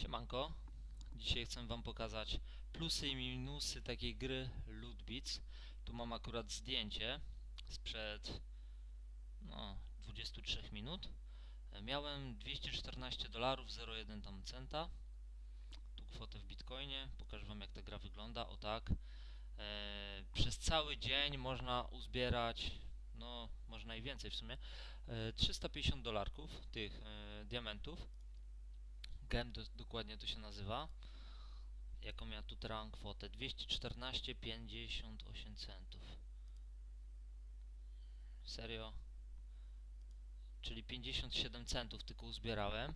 Siemanko. Dzisiaj chcę Wam pokazać plusy i minusy takiej gry Lootbits. Tu mam akurat zdjęcie sprzed no, 23 minut. Miałem 214 dolarów 0,1 tam centa. Tu kwotę w bitcoinie. Pokażę Wam jak ta gra wygląda. O tak. E, przez cały dzień można uzbierać no można i więcej w sumie e, 350 dolarków tych e, diamentów gem do, dokładnie to się nazywa. Jaką ja tu teraz kwotę 214,58 centów. Serio? Czyli 57 centów tylko uzbierałem.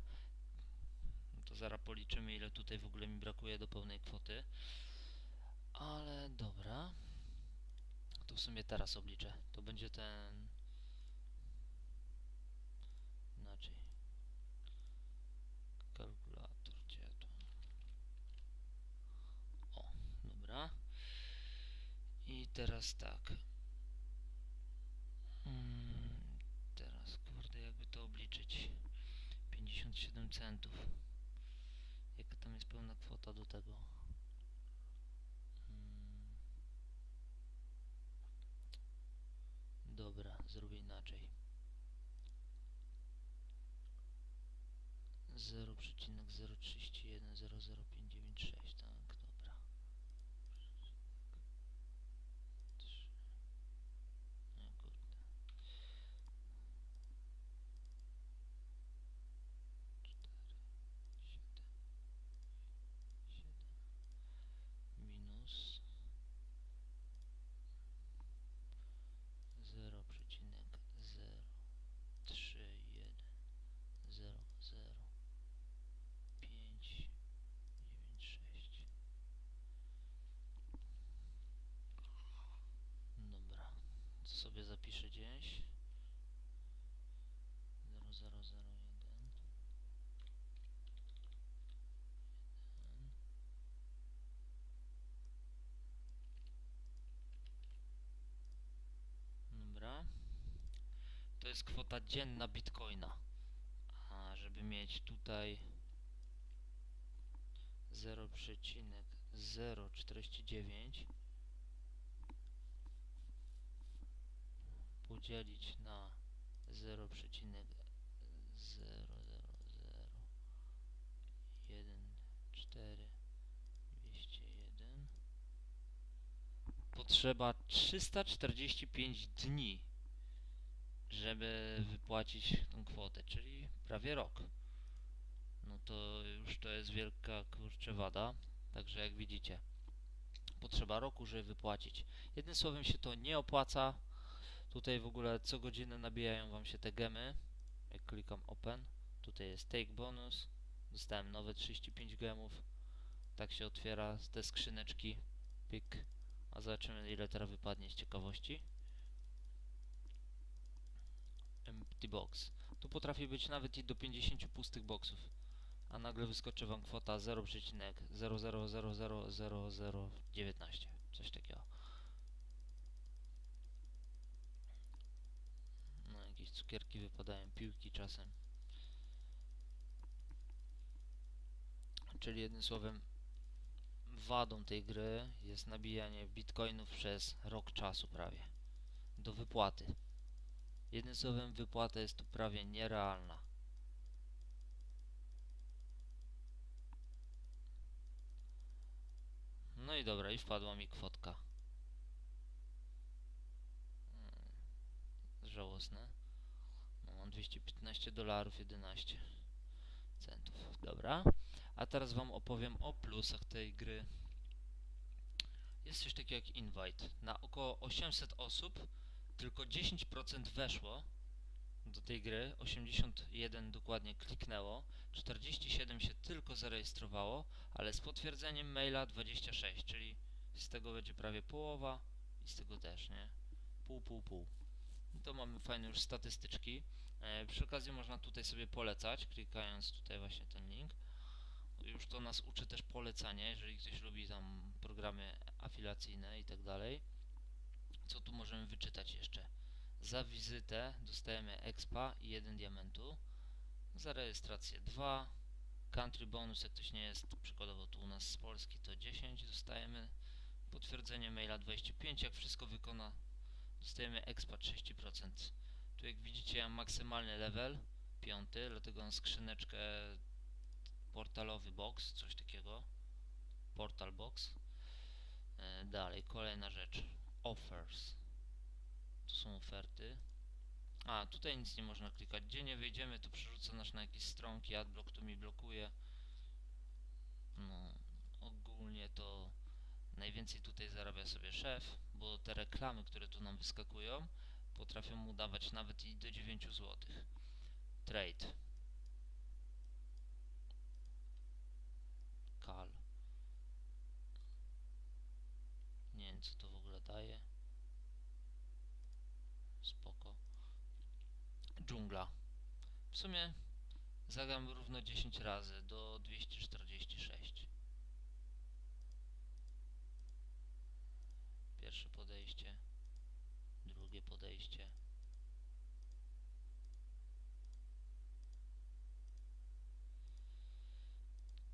To zaraz policzymy ile tutaj w ogóle mi brakuje do pełnej kwoty. Ale dobra. To w sumie teraz obliczę. To będzie ten inaczej kalkulator gdzie tu o dobra i teraz tak mm, teraz kurde jakby to obliczyć 57 centów jaka tam jest pełna kwota do tego mm. Dobra, zrobię inaczej. 0,031 jest kwota dzienna bitcoina. A żeby mieć tutaj 0,049 podzielić na 0,0014201 potrzeba 345 dni żeby wypłacić tą kwotę, czyli prawie rok. No to już to jest wielka kurczę wada, także jak widzicie, potrzeba roku, żeby wypłacić. Jednym słowem się to nie opłaca. Tutaj w ogóle co godzinę nabijają wam się te gemy. Jak klikam open, tutaj jest take bonus. Dostałem nowe 35 gemów. Tak się otwiera te skrzyneczki. Pik. A zobaczymy ile teraz wypadnie z ciekawości empty box. Tu potrafi być nawet i do 50 pustych boxów. A nagle wyskoczy wam kwota 0,00000019. Coś takiego. No jakieś cukierki wypadają, piłki czasem. Czyli jednym słowem wadą tej gry jest nabijanie bitcoinów przez rok czasu prawie. Do wypłaty. Jednym słowem wypłata jest tu prawie nierealna. No i dobra, i wpadła mi kwotka. Hmm, Żałosne. No, mam 215 dolarów 11 centów. Dobra. A teraz wam opowiem o plusach tej gry. Jest coś takiego jak invite. Na około 800 osób tylko 10% weszło do tej gry, 81 dokładnie kliknęło, 47 się tylko zarejestrowało, ale z potwierdzeniem maila 26, czyli z tego będzie prawie połowa i z tego też, nie? Pół, pół, pół. To mamy fajne już statystyczki. E, przy okazji można tutaj sobie polecać, klikając tutaj właśnie ten link. Już to nas uczy też polecanie, jeżeli ktoś lubi tam programy afiliacyjne i tak dalej. Co tu możemy wyczytać jeszcze? Za wizytę dostajemy expa i 1 diamentu. Za rejestrację 2. country bonus, jak ktoś nie jest przykładowo tu u nas z Polski, to 10 dostajemy. Potwierdzenie maila 25, jak wszystko wykona, dostajemy expat 30%. Tu jak widzicie ja mam maksymalny level, piąty, dlatego mam skrzyneczkę portalowy box, coś takiego. Portal box. E, dalej, kolejna rzecz. Offers. Tu są oferty. A, tutaj nic nie można klikać. Gdzie nie wyjdziemy, to przerzuca nas na jakieś stronki. Adblock to mi blokuje. No, ogólnie to najwięcej tutaj zarabia sobie szef, bo te reklamy, które tu nam wyskakują, potrafią mu dawać nawet i do 9 zł. Trade. Kal. Nie wiem co to w ogóle daje. Spoko. Dżungla. W sumie zagram równo 10 razy do 246. Pierwsze podejście, drugie podejście.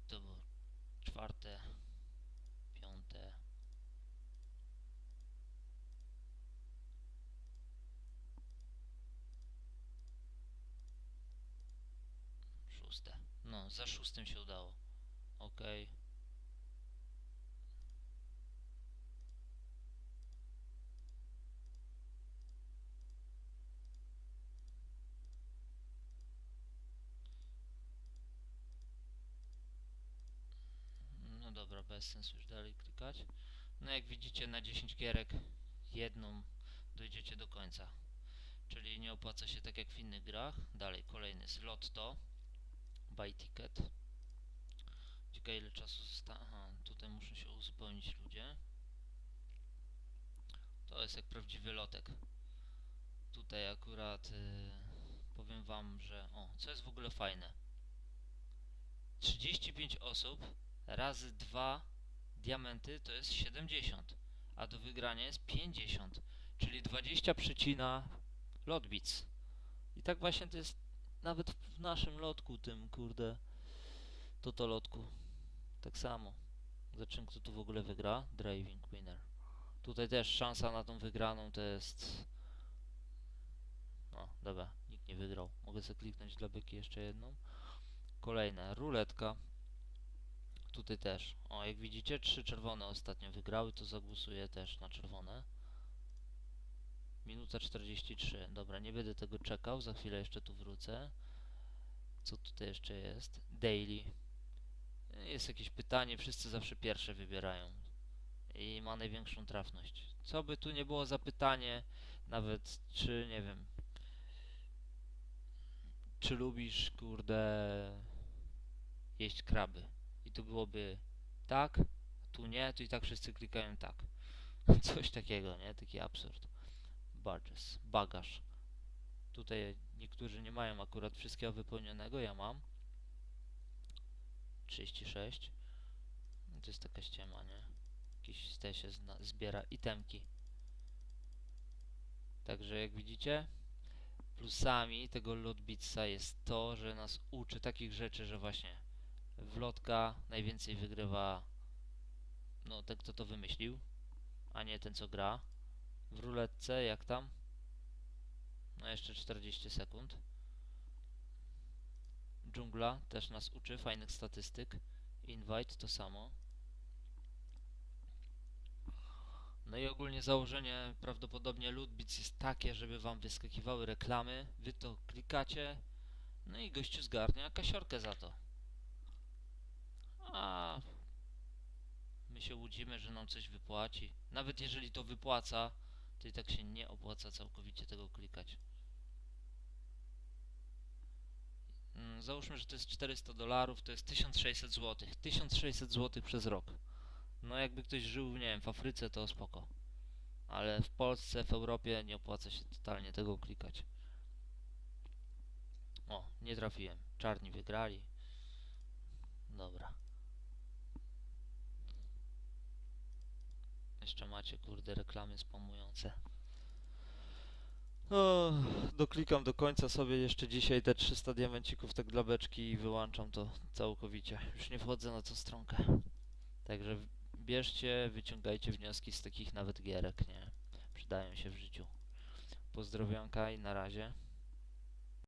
To było czwarte, piąte. Szóste. No, za szóstym się udało. Okej. No dobra, bez sensu już dalej klikać. No jak widzicie na 10 gierek jedną dojdziecie do końca. Czyli nie opłaca się tak jak w innych grach. Dalej kolejny jest Lotto. Buy ticket. Ciekawe ile czasu zostało. Aha, tutaj muszą się uzupełnić ludzie. To jest jak prawdziwy lotek. Tutaj akurat y, powiem wam, że. O, co jest w ogóle fajne. 35 osób razy 2 diamenty to jest 70, a do wygrania jest 50, czyli 20 przycina lotbits. I tak właśnie to jest nawet w naszym lotku, tym kurde, to to lotku. Tak samo. Zobaczymy kto tu w ogóle wygra. Driving winner. Tutaj też szansa na tą wygraną to jest... No, dobra, nikt nie wygrał. Mogę sobie kliknąć dla byki jeszcze jedną. Kolejna, ruletka. Tutaj też. O, jak widzicie, trzy czerwone ostatnio wygrały, to zagłosuję też na czerwone. Minuta 43. Dobra, nie będę tego czekał, za chwilę jeszcze tu wrócę. Co tutaj jeszcze jest? Daily. Jest jakieś pytanie, wszyscy zawsze pierwsze wybierają. I ma największą trafność. Co by tu nie było za pytanie, nawet czy, nie wiem, czy lubisz, kurde, jeść kraby? I tu byłoby tak, tu nie, to i tak wszyscy klikają tak. Coś takiego, nie? Taki absurd. Barges, bagaż. Tutaj niektórzy nie mają akurat wszystkiego wypełnionego, ja mam. 36. No To jest taka ściema, nie? Jakiś z się zbiera itemki. Także jak widzicie, plusami tego Lotbitsa jest to, że nas uczy takich rzeczy, że właśnie w lotka najwięcej wygrywa no ten kto to wymyślił, a nie ten co gra. W ruletce jak tam? No jeszcze 40 sekund. Dżungla też nas uczy fajnych statystyk. Invite to samo. No i ogólnie założenie prawdopodobnie Lootbits jest takie, żeby wam wyskakiwały reklamy, wy to klikacie, no i gościu zgarnia kasiorkę za to. A my się łudzimy, że nam coś wypłaci. Nawet jeżeli to wypłaca, to i tak się nie opłaca całkowicie tego klikać. Mm, Załóżmy, że to jest 400 dolarów, to jest 1600 zł. 1600 zł przez rok. No jakby ktoś żył, nie wiem, w Afryce, to spoko. Ale w Polsce, w Europie nie opłaca się totalnie tego klikać. O, nie trafiłem. Czarni wygrali. Dobra. Jeszcze macie, kurde, reklamy spamujące. O, doklikam do końca sobie jeszcze dzisiaj te 300 diamencików tak dla beczki i wyłączam to całkowicie. Już nie wchodzę na tą stronkę. Także bierzcie, wyciągajcie wnioski z takich nawet gierek, nie? Przydają się w życiu. Pozdrowionka i na razie.